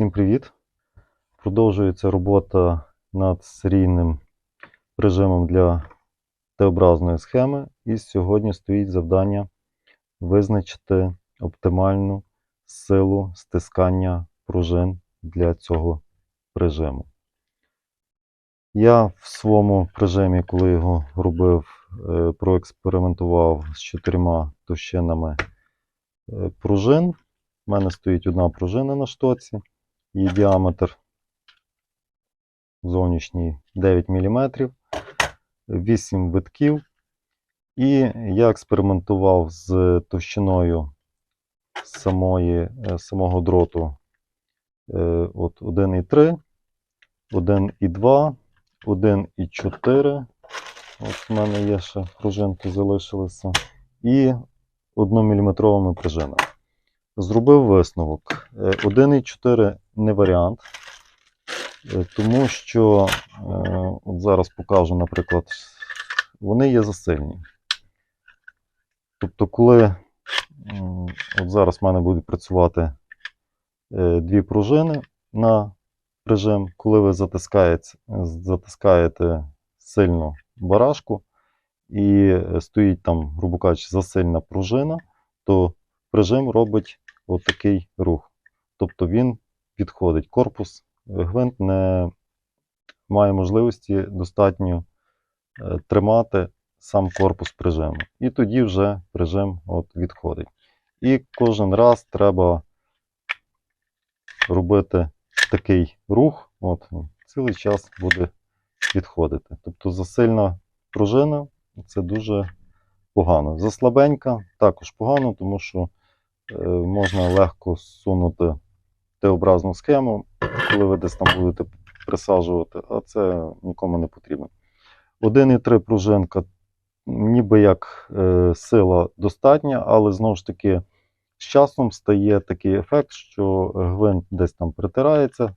Всім привіт! Продовжується робота над серійним режимом для Т-образної схеми. І сьогодні стоїть завдання визначити оптимальну силу стискання пружин для цього режиму. Я в своєму режимі, коли його робив, е, проекспериментував з чотирма товщинами е, пружин. У мене стоїть одна пружина на штоці, її діаметр зовнішній 9 мм, 8 витків. І я експериментував з товщиною самої, е, самого дроту е, от 1,3, 1,2, 1,4. От в мене є ще пружинки залишилися. І 1-мм пружина. Зробив висновок. Е, 1,4 не варіант, е, тому що е, от зараз покажу, наприклад, вони є засильні. Тобто, коли от зараз в мене будуть працювати е, дві пружини на режим, коли ви затискаєте, затискаєте сильно барашку і стоїть там, грубо кажучи, засильна пружина, то режим робить отакий рух. Тобто він відходить. Корпус гвинт не має можливості достатньо е, тримати сам корпус прижиму. І тоді вже прижим от відходить. І кожен раз треба робити такий рух, от цілий час буде відходити. Тобто засильна пружина це дуже погано. Заслабенька також погано, тому що е, можна легко сунути Т-образну схему, коли ви десь там будете присаджувати, а це нікому не потрібно. 1,3 пружинка, ніби як е, сила достатня, але знову ж таки з часом стає такий ефект, що гвинт десь там притирається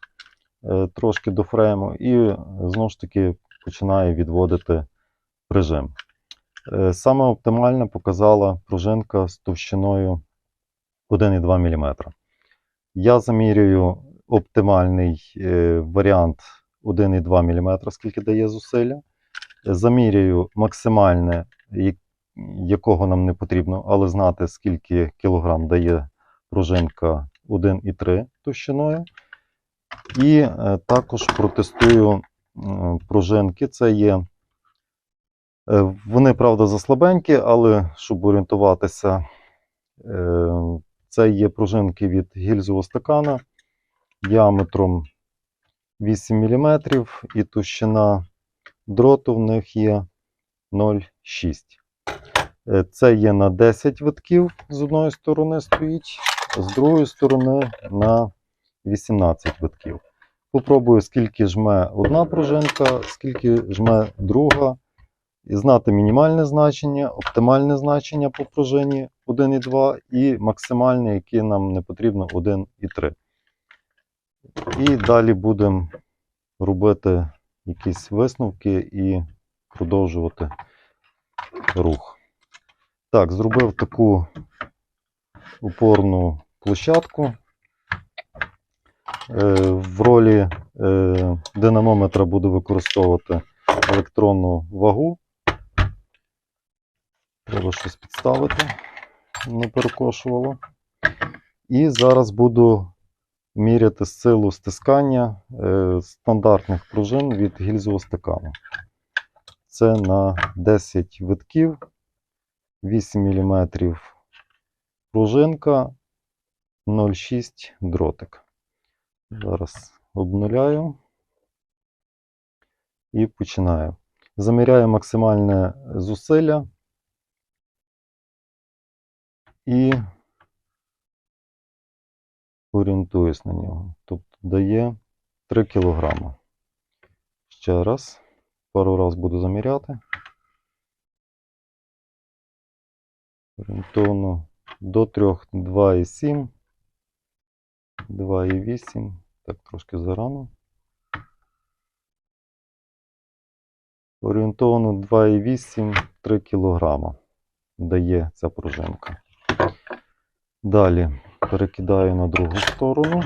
е, трошки до фрейму, і знову ж таки починає відводити прижим. Е, Саме оптимально показала пружинка з товщиною 1,2 мм. Я замірюю оптимальний е, варіант 1,2 мм, скільки дає зусилля. Замірюю максимальне, якого нам не потрібно, але знати, скільки кілограм дає пружинка 1,3 товщиною. І е, також протестую пружинки. Це є Е, Вони, правда, заслабенькі, але щоб орієнтуватися, це є пружинки від гільзового стакана діаметром 8 мм, і товщина дроту в них є 0,6. Е, Це є на 10 витків з одної сторони стоїть, з другої сторони на 18 витків. Попробую, скільки жме одна пружинка, скільки жме друга і знати мінімальне значення, оптимальне значення по пружині 1,2 і максимальне, яке нам не потрібно 1,3. І далі будемо робити якісь висновки і продовжувати рух. Так, зробив таку упорну площадку. Е, В ролі е, динамометра буду використовувати електронну вагу. Треба щось підставити, не перекошувало. І зараз буду міряти силу стискання е, стандартних пружин від гільзового стакану. Це на 10 витків, 8 мм пружинка, 0,6 дротик. Зараз обнуляю і починаю. Заміряю максимальне зусилля і орієнтуюсь на нього. Тобто дає 3 кг. Ще раз, пару раз буду заміряти. Орієнтовно до 3, 2,7, 2,8. Так, трошки зарано. Орієнтовно 2,8-3 кг дає ця пружинка. Далі перекидаю на другу сторону,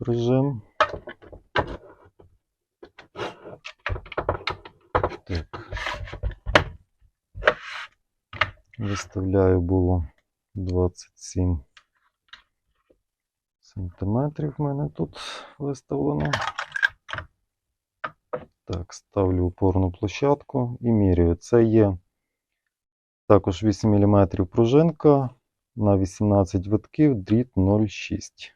режим. Так. Виставляю було 27 сантиметрів в мене тут виставлено. Так, ставлю опорну площадку і міряю. Це є також 8 мм пружинка на 18 витків, дріт 0,6.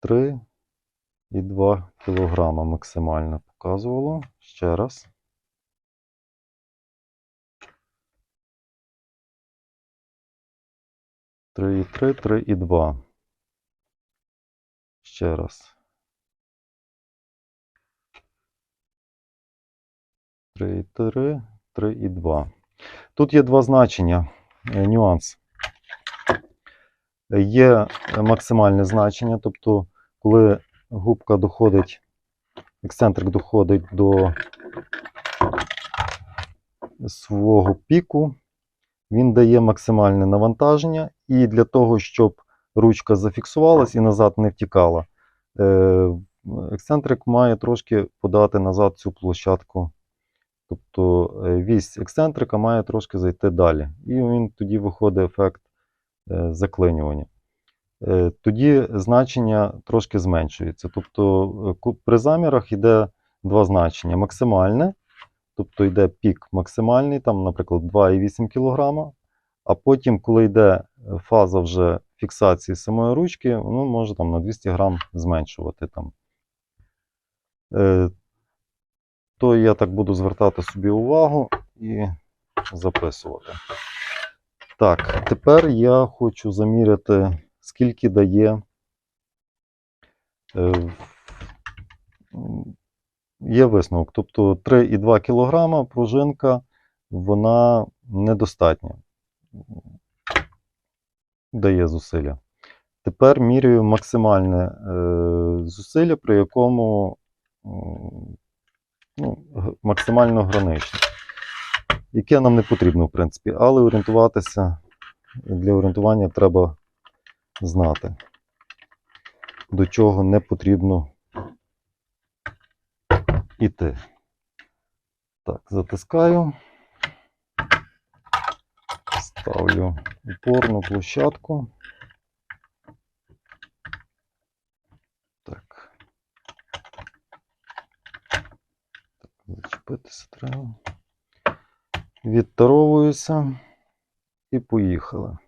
3 і 2 кг максимально показувало. Ще раз. Три і три, три і два. Ще раз. Три три, три і два. Тут є два значення. е, Нюанс. Є максимальне значення, тобто, коли губка доходить, ексцентрик доходить до свого піку, він дає максимальне навантаження, і для того, щоб ручка зафіксувалась і назад не втікала, е, ексцентрик має трошки подати назад цю площадку. Тобто е, вісь ексцентрика має трошки зайти далі. І він тоді виходить ефект е, заклинювання. Е, Тоді значення трошки зменшується. Тобто при замірах йде два значення: максимальне, тобто йде пік максимальний, там, наприклад, 2,8 кг, а потім, коли йде фаза вже фіксації самої ручки, воно може там, на 200 грам зменшувати. Там. То я так буду звертати собі увагу і записувати. Так, тепер я хочу заміряти, скільки дає. е, Є висновок. Тобто 3,2 кг пружинка, вона недостатня. Дає зусилля. Тепер міряю максимальне е, зусилля, при якому ну, максимально граничне, яке нам не потрібно, в принципі, але орієнтуватися для орієнтування треба знати, до чого не потрібно іти. Так, затискаю, ставлю опорну площадку. Так. Так, зачепитися треба. Відтаровуюся і поїхали.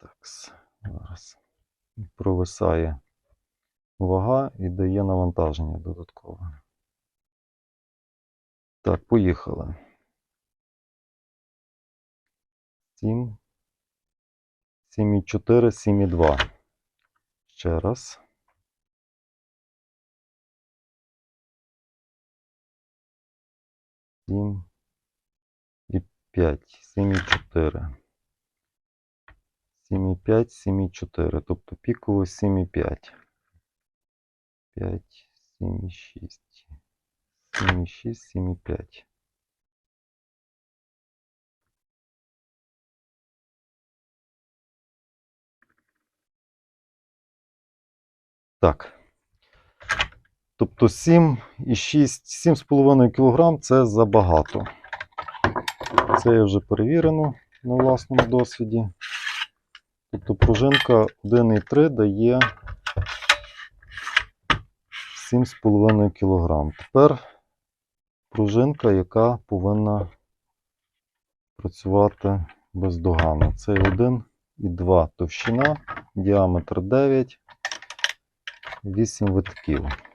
Так, зараз провисає вага і дає навантаження додаткове. Так, поїхали. 7, 7,4, 7,2. Ще раз. Сім і п'ять, сім і чотири. Сім і п'ять, сім і чотири. Тобто піково і п'ять. П'ять, сім і шість. Сім і шість, сім і п'ять. Так. Тобто 7 і 6, 7,5 кг це забагато. Це я вже перевірено на власному досвіді. Тобто пружинка 1,3 дає 7,5 кг. Тепер пружинка, яка повинна працювати бездоганно. Це 1 і 2 товщина, діаметр 9, 8 витків.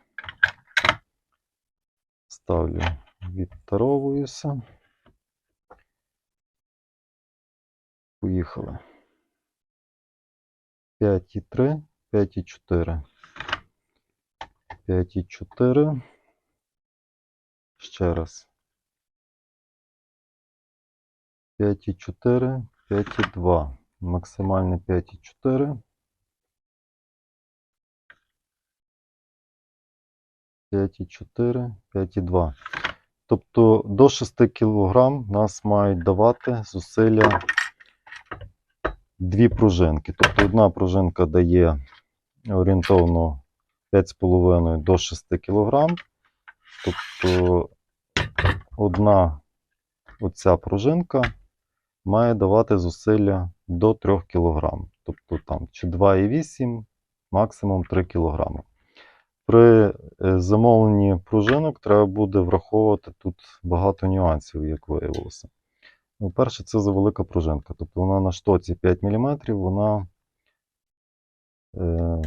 Ставлю, відтаровуюся. Поїхали. 5,3, 5,4. 5,4. Ще раз. 5,4, 5,2. Максимальне 5,4. 5,4, 5,2. Тобто до 6 кг нас мають давати зусилля дві пружинки. Тобто одна пружинка дає орієнтовно 5,5 до 6 кг. Тобто одна оця пружинка має давати зусилля до 3 кг. Тобто там чи 2,8, максимум 3 кг. При е, замовленні пружинок треба буде враховувати тут багато нюансів, як виявилося. Ну, перше, це завелика пружинка. Тобто вона на штоці 5 мм, вона е,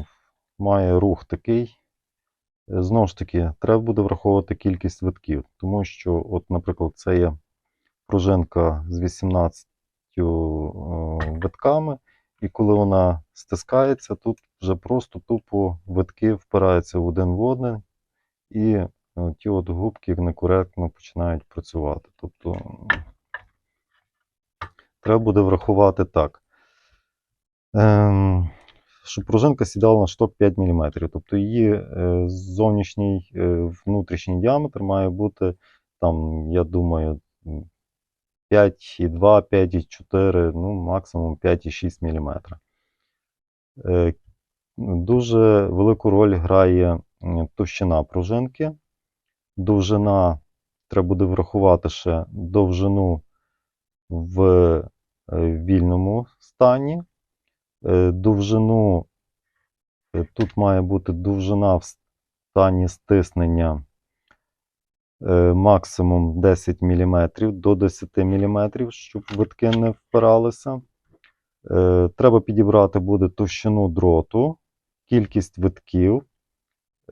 має рух такий. Е, Знову ж таки, треба буде враховувати кількість витків, тому що, от, наприклад, це є пружинка з 18 е, витками, і коли вона стискається, тут вже просто тупо витки впираються в один в один, і е, ті от губки некоректно починають працювати. Тобто треба буде врахувати так. Ем, щоб пружинка сідала на шток 5 мм. Тобто її е, зовнішній е, внутрішній діаметр має бути, там, я думаю, 5,2, 5,4, ну, максимум 5,6 мм. Е, Дуже велику роль грає товщина пружинки. Довжина треба буде врахувати ще довжину в е, вільному стані. Е, Довжину тут має бути довжина в стані стиснення максимум 10 мм до 10 мм, щоб витки не впиралися. Е, Треба підібрати буде товщину дроту, кількість витків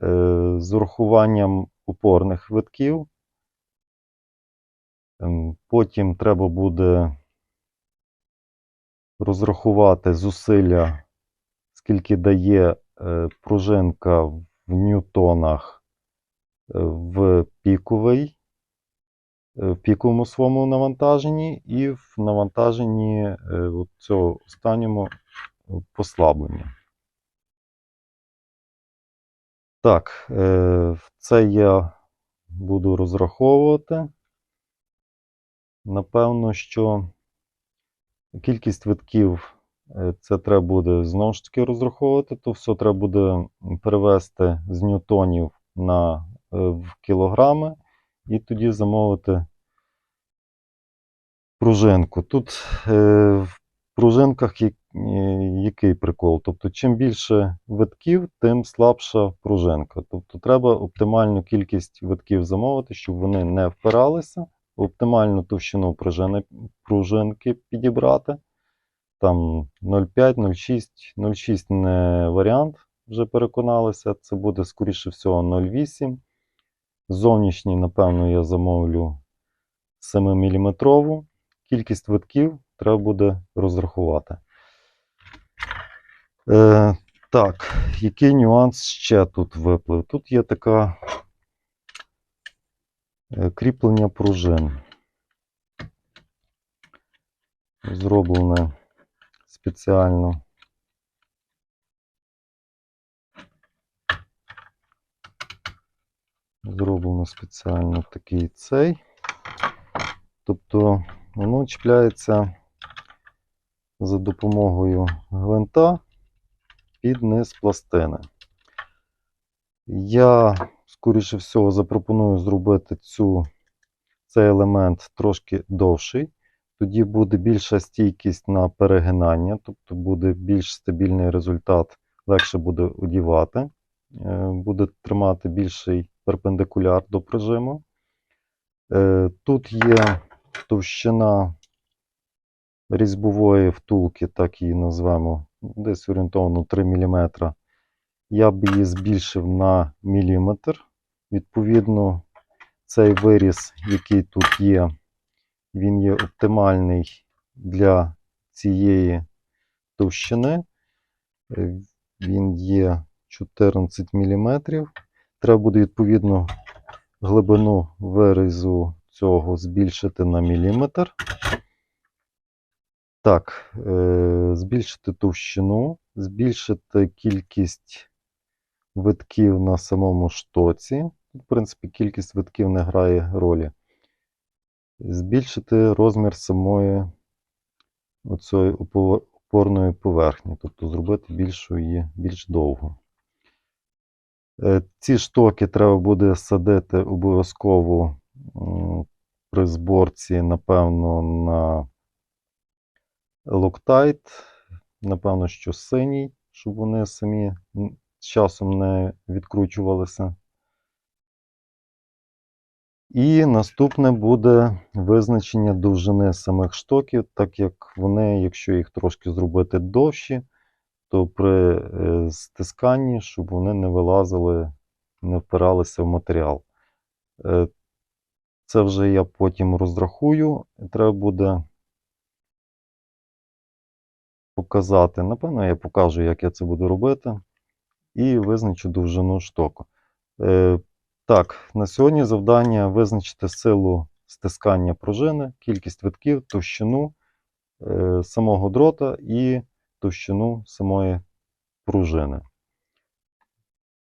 е, з урахуванням опорних витків. Ем, Потім треба буде розрахувати зусилля, скільки дає е, пружинка в ньютонах е, в піковий, е, в піковому своєму навантаженні і в навантаженні е, цього останньому е, послаблення. Так, це я буду розраховувати. Напевно, що кількість витків це треба буде знову ж таки розраховувати. То все треба буде перевести з ньютонів на в кілограми і тоді замовити пружинку. Тут е, в пружинках е, який прикол? Тобто, чим більше витків, тим слабша пружинка. Тобто треба оптимальну кількість витків замовити, щоб вони не впиралися, оптимальну товщину пружини, пружинки підібрати. Там 0,5, 0,6, 0,6 не варіант, вже переконалися. Це буде, скоріше всього, 0,8. Зовнішній, напевно, я замовлю 7-мм. Кількість витків треба буде розрахувати. Е, так, який нюанс ще тут виплив? Тут є така е, кріплення пружин. Зроблене спеціально. Зроблено спеціально такий цей. Тобто воно чіпляється за допомогою гвинта під низ пластини. Я, скоріше всього, запропоную зробити цю, цей елемент трошки довший. Тоді буде більша стійкість на перегинання, тобто буде більш стабільний результат, легше буде одівати, е, буде тримати більший перпендикуляр до прижиму. Е, Тут є товщина різьбової втулки, так її назвемо, десь орієнтовно 3 мм. Я б її збільшив на міліметр. Відповідно, цей виріз, який тут є, він є оптимальний для цієї товщини. Е, Він є 14 мм. Треба буде, відповідно, глибину вирізу цього збільшити на міліметр. Так, е, збільшити товщину, збільшити кількість витків на самому штоці. В принципі, кількість витків не грає ролі. Збільшити розмір самої опо- опорної поверхні, тобто зробити більшу її, більш довгу. Е, Ці штоки треба буде садити обов'язково при зборці, напевно, на локтайт, напевно, що синій, щоб вони самі часом не відкручувалися. І наступне буде визначення довжини самих штоків, так як вони, якщо їх трошки зробити довші, то при е, стисканні, щоб вони не вилазили, не впиралися в матеріал. Е, Це вже я потім розрахую. Треба буде показати. Напевно, я покажу, як я це буду робити, і визначу довжину штоку. Е, Так, на сьогодні завдання визначити силу стискання пружини, кількість витків, товщину самого дрота і товщину самої пружини.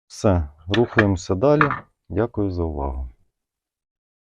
Все, рухаємося далі. Дякую за увагу.